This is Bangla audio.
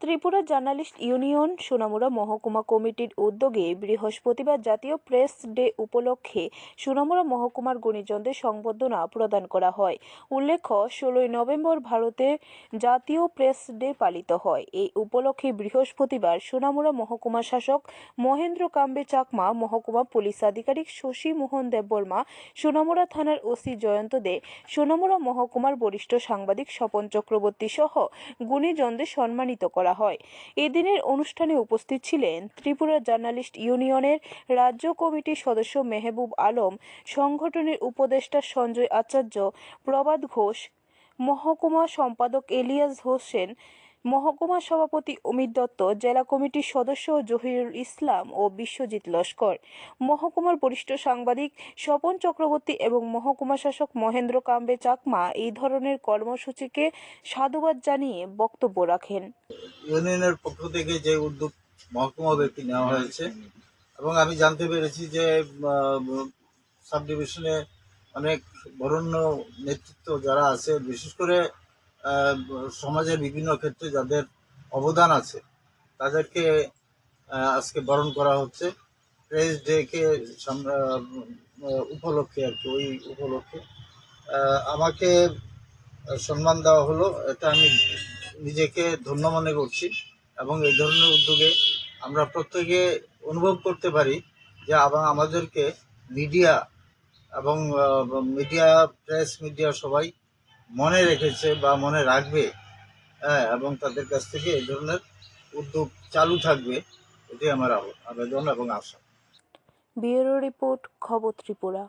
ত্রিপুরা জার্নালিস্ট ইউনিয়ন সোনামুড়া মহকুমা কমিটির উদ্যোগে বৃহস্পতিবার জাতীয় প্রেস ডে উপলক্ষে সোনামুড়া মহকুমার গুণীজনদের সংবর্ধনা প্রদান করা হয়। উল্লেখ্য, ষোলোই নভেম্বর ভারতে জাতীয় প্রেস ডে পালিত হয়। এই উপলক্ষে বৃহস্পতিবার সোনামুড়া মহকুমা শাসক মহেন্দ্র কাম্বে চাকমা, মহকুমা পুলিশ আধিকারিক শশী মোহন দেববর্মা সোনামুড়া থানার ওসি জয়ন্ত দে সোনামুড়া মহকুমার বরিষ্ঠ সাংবাদিক স্বপন চক্রবর্তী সহ গুণীজনদের সম্মানিত করা হয়। এদিনের অনুষ্ঠানে উপস্থিত ছিলেন ত্রিপুরা জার্নালিস্ট ইউনিয়নের রাজ্য কমিটির সদস্য মেহবুব আলম, সংগঠনের উপদেষ্টা সঞ্জয় আচার্য প্রবাদ ঘোষ, মহকুমা সম্পাদক এলিয়াস হোসেন মহকুমা সভাপতি অমিত দত্ত, জেলা কমিটির সদস্য জহিরুল ইসলাম ও বিশ্বজিৎ লস্কর। মহকুমার বরিষ্ঠ সাংবাদিক স্বপন চক্রবর্তী এবং মহকুমা শাসক মহেন্দ্র কাম্বে চাকমা এই ধরনের কর্মসূচিকে সাধুবাদ জানিয়ে বক্তব্য রাখেন। ইউনিয়নের পক্ষ থেকে যে উদ্যোগ মহকুমা ব্যক্তি নেওয়া হয়েছে এবং আমি জানতে পেরেছি যে সাব ডিভিশনে অনেক বরণ্য নেতৃত্ব যারা আছে, বিশেষ করে সমাজের বিভিন্ন ক্ষেত্রে যাদের অবদান আছে, তাদেরকে আজকে বরণ করা হচ্ছে। প্রেস ডে কে সাম- উপলক্ষে আর কি, ওই উপলক্ষে। আমাকে সম্মান দেওয়া হলো, এটা আমি নিজেকে ধন্য মনে করছি এবং এই ধরনের উদ্যোগে আমরা প্রত্যেকে অনুভব করতে পারি যে আবার আমাদেরকে মিডিয়া এবং মিডিয়া, প্রেস মিডিয়া সবাই মনে রেখেছে বা মনে রাখবে হ্যাঁ এবং তাদের কাছ থেকে এই ধরনের উদ্যোগ চালু থাকবে এটি আমার আবেদন এবং আশা। ব্যুরো রিপোর্ট, খবর ত্রিপুরা।